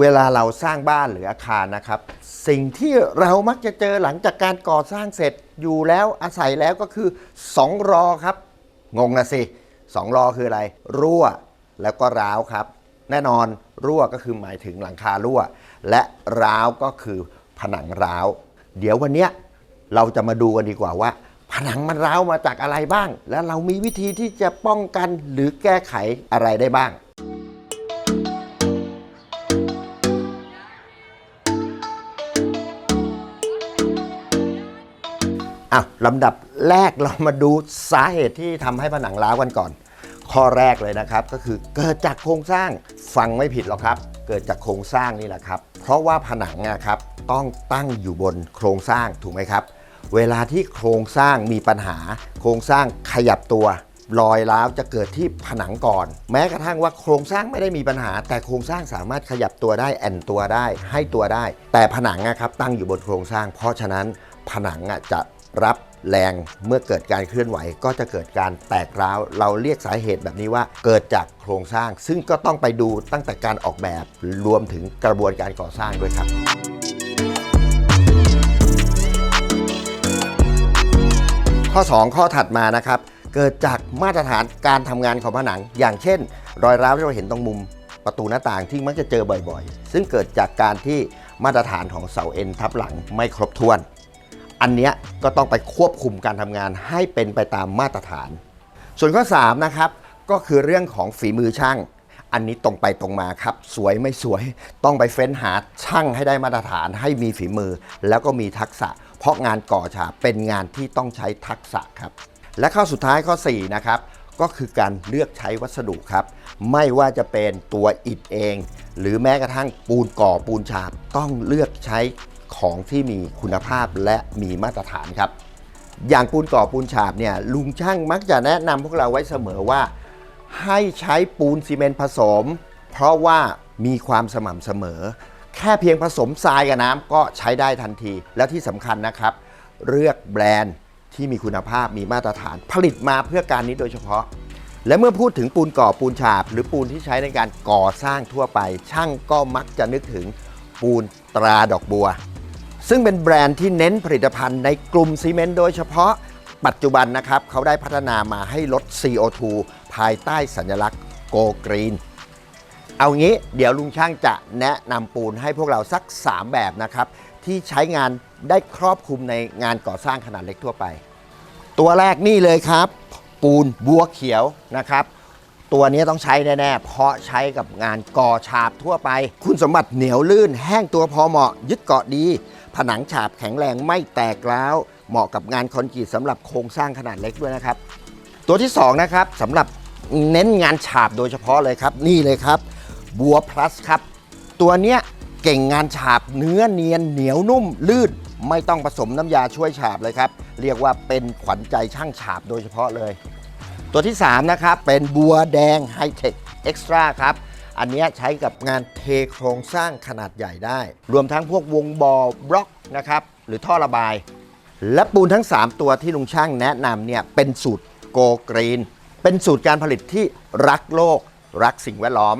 เวลาเราสร้างบ้านหรืออาคารนะครับ สิ่งที่เรามักจะเจอหลังจากการก่อสร้างเสร็จอยู่แล้วอาศัยแล้วก็คือ 2 รอครับ งงนะสิสองรอคืออะไร รั่วแล้วก็ร้าวครับ แน่นอนรั่วก็คือหมายถึงหลังคารั่ว และร้าวก็คือผนังร้าว เดี๋ยววันนี้เราจะมาดูกันดีกว่าว่า ผนังมันร้าวมาจากอะไรบ้าง และเรามีวิธีที่จะป้องกันหรือแก้ไขอะไรได้บ้าง อะลำดับแรกเรามาดูสาเหตุที่ทำให้ผนังร้าวกันก่อน ข้อแรกเลยนะครับ ก็คือเกิดจากโครงสร้างฟังไม่ผิดหรอกครับ เกิดจากโครงสร้างนี่แหละครับ เพราะว่าผนังนะครับต้องตั้งอยู่บนโครงสร้างถูกไหมครับ เวลาที่โครงสร้างมีปัญหา โครงสร้างขยับตัวรอยร้าวจะเกิดที่ผนังก่อน แม้กระทั่งว่าโครงสร้างไม่ได้มีปัญหา แต่โครงสร้างสามารถขยับตัวได้แอนตัวได้ให้ตัวได้ แต่ผนังนะครับตั้งอยู่บนโครงสร้าง เพราะฉะนั้นผนังจะ รับแรงเมื่อเกิดการเคลื่อนไหวก็จะเกิดการแตกร้าว เราเรียกสาเหตุแบบนี้ว่าเกิดจากโครงสร้าง ซึ่งก็ต้องไปดูตั้งแต่การออกแบบรวมถึงกระบวนการก่อสร้างด้วยครับข้อ 2 ข้อถัดมานะครับ เกิดจากมาตรฐานการทำงานของผนัง อย่างเช่น รอยร้าวที่เราเห็นตรงมุมประตูหน้าต่างที่มักจะเจอบ่อยๆ ซึ่งเกิดจากการที่มาตรฐานของเสาเอ็นทับหลังไม่ครบถ้วน อันเนี้ยก็ต้องไปควบคุมการทำงานให้เป็นไปตามมาตรฐาน ส่วนข้อ3นะครับก็คือเรื่องของฝีมือช่าง อันนี้ตรงไปตรงมาครับ สวยไม่สวยต้องไปเฟ้นหาช่างให้ได้มาตรฐานให้มีฝีมือ แล้วก็มีทักษะ เพราะงานก่อฉาบเป็นงานที่ต้องใช้ทักษะครับ และข้อสุดท้ายข้อ 4 นะครับ ก็คือการเลือกใช้วัสดุครับ ไม่ว่าจะเป็นตัวอิฐเอง หรือแม้กระทั่งปูนก่อปูนฉาบต้องเลือกใช้ ของที่มีคุณภาพและมีมาตรฐานครับ อย่างปูนก่อปูนฉาบเนี่ยลุงช่างมักจะแนะนำพวกเราไว้เสมอว่า ให้ใช้ปูนซีเมนต์ผสม เพราะว่ามีความสม่ำเสมอ แค่เพียงผสมทรายกับน้ำก็ใช้ได้ทันที และที่สำคัญนะครับ เลือกแบรนด์ที่มีคุณภาพมีมาตรฐาน ผลิตมาเพื่อการนี้โดยเฉพาะ และเมื่อพูดถึงปูนก่อปูนฉาบ หรือปูนที่ใช้ในการก่อสร้างทั่วไป ช่างก็มักจะนึกถึงปูนตราดอกบัว ซึ่งเป็นแบรนด์ที่เน้นผลิตภัณฑ์ในกลุ่มซีเมนต์โดยเฉพาะปัจจุบันนะครับ เขาได้พัฒนามาให้ลด CO2 ภายใต้สัญลักษณ์โกกรีน เอางี้เดี๋ยวลุงช่างจะแนะนำปูนให้พวกเราสัก 3 แบบนะครับ ที่ใช้งานได้ครอบคลุมในงานก่อสร้างขนาดเล็กทั่วไป ตัวแรกนี่เลยครับ ปูนบัวเขียวนะครับ ตัวนี้ต้องใช้แน่ๆ เพราะใช้กับงานก่อฉาบทั่วไป คุณสมบัติเหนียวลื่น แห้งตัวพอเหมาะ ยึดเกาะดี ผนังฉาบแข็งแรงไม่แตกร้าวเหมาะกับงานคอนกรีตสำหรับโครงสร้างขนาดเล็กด้วยนะครับ ตัวที่2นะครับสำหรับเน้นงานฉาบโดยเฉพาะเลยครับ นี่เลยครับ บัวพลัสครับ ตัวเนี้ยเก่งงานฉาบเนื้อเนียนเหนียวนุ่มลื่นไม่ต้องผสมน้ำยาช่วยฉาบเลยครับ เรียกว่าเป็นขวัญใจช่างฉาบโดยเฉพาะเลย ตัวที่ 3 นะครับ เป็นบัวแดงไฮเทคเอ็กซ์ตร้าครับ อันนี้ใช้กับงานเทโครงสร้างขนาดใหญ่ได้ รวมทั้งพวกวงบอบล็อกนะครับหรือท่อระบาย และปูนทั้ง 3 ตัวที่ลุงช่างแนะนำเนี่ยเป็นสูตรโกกรีน เป็นสูตรการผลิตที่รักโลก รักสิ่งแวดล้อม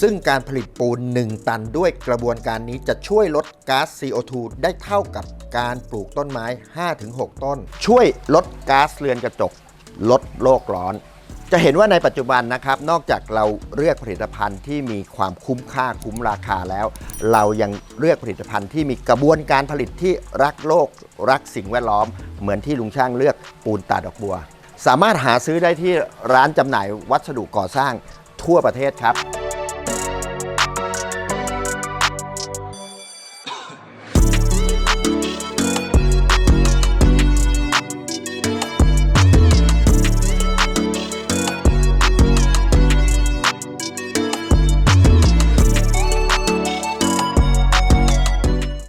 ซึ่งการผลิตปูน 1 ตันด้วยกระบวนการนี้จะช่วยลดก๊าซ CO2 ได้เท่ากับการปลูกต้นไม้ 5-6 ต้น ช่วยลดก๊าซเรือนกระจก ลดโลกร้อน จะเห็นว่าในปัจจุบันนะครับ นอกจากเราเลือกผลิตภัณฑ์ที่มีความคุ้มค่าคุ้มราคาแล้ว เรายังเลือกผลิตภัณฑ์ที่มีกระบวนการผลิตที่รักโลก รักสิ่งแวดล้อม เหมือนที่ลุงช่างเลือกปูนตาดอกบัว สามารถหาซื้อได้ที่ร้านจำหน่ายวัสดุก่อสร้างทั่วประเทศครับ